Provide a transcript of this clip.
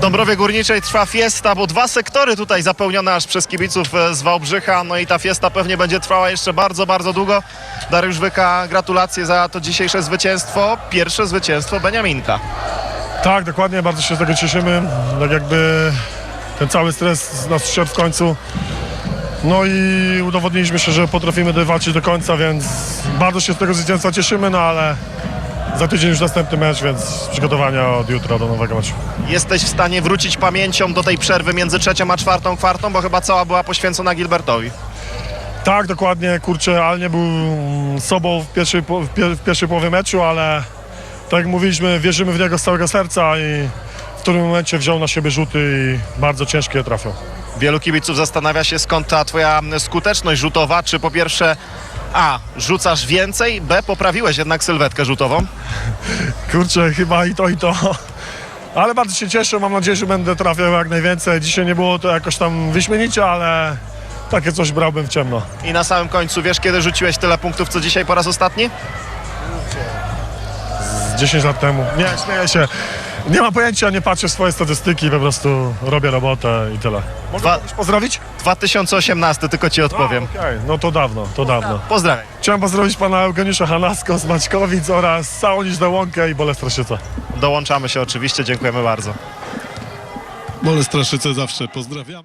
Dąbrowie Górniczej trwa fiesta, bo dwa sektory tutaj zapełnione aż przez kibiców e, z Wałbrzycha. No i ta fiesta pewnie będzie trwała jeszcze bardzo, bardzo długo. Dariusz Wyka, gratulacje za to dzisiejsze zwycięstwo. Pierwsze zwycięstwo Beniaminka. Tak, dokładnie, bardzo się z tego cieszymy. Tak jakby ten cały stres nas szedł w końcu. No i udowodniliśmy się, że potrafimy walczyć do końca, więc bardzo się z tego zwycięstwa cieszymy, no ale za tydzień już następny mecz, więc przygotowania od jutra do nowego meczu. Jesteś w stanie wrócić pamięcią do tej przerwy między trzecią a czwartą kwartą, bo chyba cała była poświęcona Gilbertowi. Tak, dokładnie, kurczę, Al nie był mm, sobą w pierwszej, w pier- w pierwszej połowie meczu, ale tak jak mówiliśmy, wierzymy w niego z całego serca i w którym momencie wziął na siebie rzuty i bardzo ciężkie je trafią. Wielu kibiców zastanawia się, skąd ta twoja skuteczność rzutowa. Czy po pierwsze A. Rzucasz więcej, B. Poprawiłeś jednak sylwetkę rzutową. Kurczę, chyba i to, i to. Ale bardzo się cieszę, mam nadzieję, że będę trafiał jak najwięcej. Dzisiaj nie było to jakoś tam wyśmienicie, ale takie coś brałbym w ciemno. I na samym końcu, wiesz kiedy rzuciłeś tyle punktów, co dzisiaj po raz ostatni? Z 10 lat temu. Nie, śmieję się. Nie mam pojęcia, nie patrzę w swoje statystyki, po prostu robię robotę i tyle. Można Dwa- kogoś pozdrowić? 2018, tylko ci odpowiem. A, okej, no to dawno, to dawno. Pozdrawiam. Chciałem pozdrowić pana Eugeniusza Hanasko z Maćkowic oraz całą Liczną Łąkę i Bolę Straszyca. Dołączamy się oczywiście, dziękujemy bardzo. Mole Straszyce zawsze pozdrawiamy.